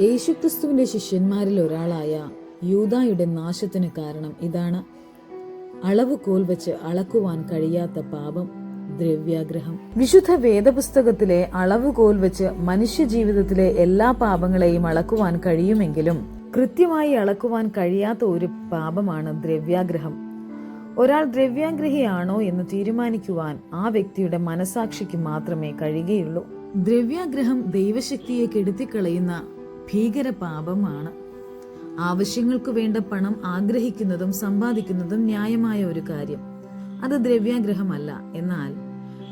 യേശുക്രിസ്തുവിന്റെ ശിഷ്യന്മാരിൽ ഒരാളായ യൂതായുടെ നാശത്തിന് കാരണം ഇതാണ്. അളവ് കോൽ വെച്ച് അളക്കുവാൻ കഴിയാത്ത പാപം ദ്രവ്യാഗ്രഹം. വിശുദ്ധ വേദപുസ്തകത്തിലെ അളവ് കോൽ വെച്ച് മനുഷ്യ ജീവിതത്തിലെ എല്ലാ പാപങ്ങളെയും അളക്കുവാൻ കഴിയുമെങ്കിലും കൃത്യമായി അളക്കുവാൻ കഴിയാത്ത ഒരു പാപമാണ് ദ്രവ്യാഗ്രഹം. ഒരാൾ ദ്രവ്യാഗ്രഹിയാണോ എന്ന് തീരുമാനിക്കുവാൻ ആ വ്യക്തിയുടെ മനസാക്ഷിക്ക് മാത്രമേ കഴിയുകയുള്ളൂ. ദ്രവ്യാഗ്രഹം ദൈവശക്തിയെ കെടുത്തിക്കളയുന്ന ഭീകര പാപമാണ് ആവശ്യങ്ങൾക്ക് വേണ്ട പണം ആഗ്രഹിക്കുന്നതും സമ്പാദിക്കുന്നതും ന്യായമായ ഒരു കാര്യം. അത് ദ്രവ്യാഗ്രഹമല്ല. എന്നാൽ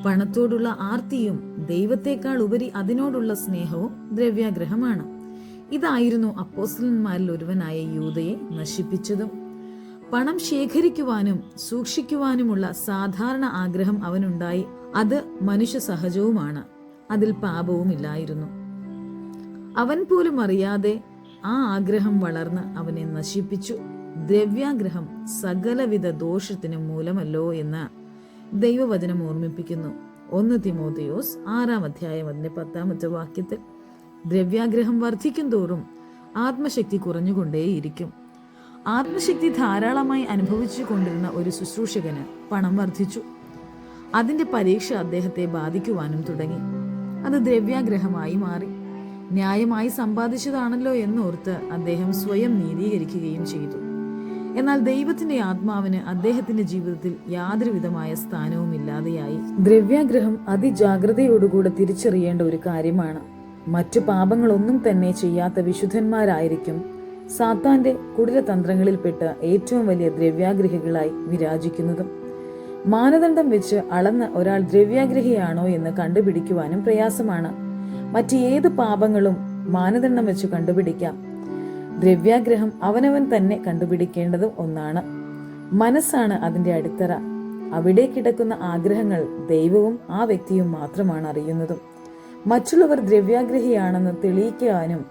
പണത്തോടുള്ള ആർത്തിയും ദൈവത്തെക്കാൾ ഉപരി അതിനോടുള്ള സ്നേഹവും ദ്രവ്യാഗ്രഹമാണ്. ഇതായിരുന്നു അപ്പോസ്റ്റലന്മാരിൽ ഒരുവനായ യൂതയെ നശിപ്പിച്ചതും. പണം ശേഖരിക്കുവാനും സൂക്ഷിക്കുവാനുമുള്ള സാധാരണ ആഗ്രഹം അവനുണ്ടായി. അത് മനുഷ്യ സഹജവുമാണ് അതിൽ പാപവുമില്ലായിരുന്നു. അവൻ പോലും അറിയാതെ ആ ആഗ്രഹം വളർന്ന് അവനെ നശിപ്പിച്ചു. ദ്രവ്യാഗ്രഹം സകലവിധ ദോഷത്തിന് മൂലമല്ലോ എന്ന് ദൈവവചനം ഓർമ്മിപ്പിക്കുന്നു. ഒന്ന് തിമോത്തിയോസ് ആറാം അധ്യായം അതിന്റെ പത്താമത്തെ വാക്യത്തിൽ ദ്രവ്യാഗ്രഹം വർദ്ധിക്കും തോറും ആത്മശക്തി കുറഞ്ഞുകൊണ്ടേയിരിക്കും. ആത്മശക്തി ധാരാളമായി അനുഭവിച്ചു കൊണ്ടിരുന്ന ഒരു ശുശ്രൂഷകന് പണം വർദ്ധിച്ചു. അതിന്റെ പരീക്ഷ അദ്ദേഹത്തെ ബാധിക്കുവാനും തുടങ്ങി. അത് ദ്രവ്യാഗ്രഹമായി മാറി. ന്യായമായി സമ്പാദിച്ചതാണല്ലോ എന്നോർത്ത് അദ്ദേഹം സ്വയം നീതീകരിക്കുകയും ചെയ്തു. എന്നാൽ ദൈവത്തിന്റെ ആത്മാവിന് അദ്ദേഹത്തിന്റെ ജീവിതത്തിൽ യാതൊരുവിധമായ സ്ഥാനവും ഇല്ലാതെയായി. ദ്രവ്യാഗ്രഹം അതിജാഗ്രതയോടുകൂടെ തിരിച്ചറിയേണ്ട ഒരു കാര്യമാണ്. മറ്റു പാപങ്ങളൊന്നും തന്നെ ചെയ്യാത്ത വിശുദ്ധന്മാരായിരിക്കും സാത്താന്റെ കുടിലതന്ത്രങ്ങളിൽപ്പെട്ട് ഏറ്റവും വലിയ ദ്രവ്യാഗ്രഹികളായി വിരാജിക്കുന്നതും. മാനദണ്ഡം വെച്ച് അളന്ന് ഒരാൾ ദ്രവ്യാഗ്രഹിയാണോ എന്ന് കണ്ടുപിടിക്കുവാനും പ്രയാസമാണ്. മറ്റ് ഏത് പാപങ്ങളും മാനദണ്ഡം വെച്ച് കണ്ടുപിടിക്കാം. ദ്രവ്യാഗ്രഹം അവനവൻ തന്നെ കണ്ടുപിടിക്കേണ്ടതും ഒന്നാണ്. മനസ്സാണ് അതിന്റെ അടിത്തറ. അവിടെ കിടക്കുന്ന ആഗ്രഹങ്ങൾ ദൈവവും ആ വ്യക്തിയും മാത്രമാണ് അറിയുന്നതും. മറ്റുള്ളവർ ദ്രവ്യാഗ്രഹിയാണെന്ന് തെളിയിക്കാനും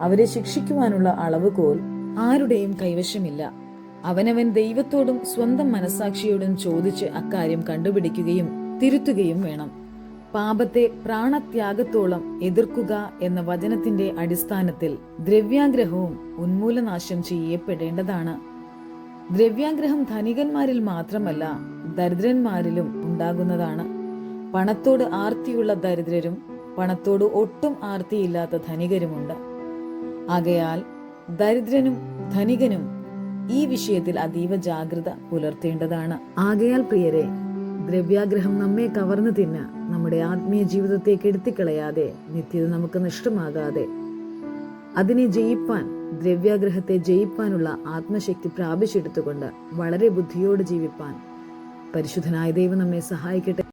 അവരെ ശിക്ഷിക്കുവാനുള്ള അളവുകോൽ ആരുടെയും കൈവശമില്ല. അവനവൻ ദൈവത്തോടും സ്വന്തം മനസാക്ഷിയോടും ചോദിച്ച് അക്കാര്യം കണ്ടുപിടിക്കുകയും തിരുത്തുകയും വേണം. പാപത്തെ പ്രാണത്യാഗത്തോളം എതിർക്കുക എന്ന വചനത്തിന്റെ അടിസ്ഥാനത്തിൽ ദ്രവ്യാഗ്രഹവും ഉന്മൂലനാശം ചെയ്യപ്പെടേണ്ടതാണ്. ദ്രവ്യാഗ്രഹം ധനികന്മാരിൽ മാത്രമല്ല ദരിദ്രന്മാരിലും ഉണ്ടാകുന്നതാണ്. പണത്തോട് ആർത്തിയുള്ള ദരിദ്രരും പണത്തോട് ഒട്ടും ആർത്തിയില്ലാത്ത ധനികരുമുണ്ട്. ആകയാൽ ദരിദ്രനും ധനികനും ഈ വിഷയത്തിൽ അതീവ ജാഗ്രത പുലർത്തേണ്ടതാണ്. ആകയാൽ പ്രിയരെ ദ്രവ്യാഗ്രഹം നമ്മെ കവർന്നു തിന്ന് നമ്മുടെ ആത്മീയ ജീവിതത്തേക്ക് എടുത്തിക്കളയാതെ നിത്യത നമുക്ക് നഷ്ടമാകാതെ അതിനെ ജയിപ്പാൻ ദ്രവ്യാഗ്രഹത്തെ ജയിപ്പാനുള്ള ആത്മശക്തി പ്രാപിച്ചെടുത്തുകൊണ്ട് വളരെ ബുദ്ധിയോട് ജീവിപ്പാൻ പരിശുദ്ധനായ ദൈവം നമ്മെ സഹായിക്കട്ടെ.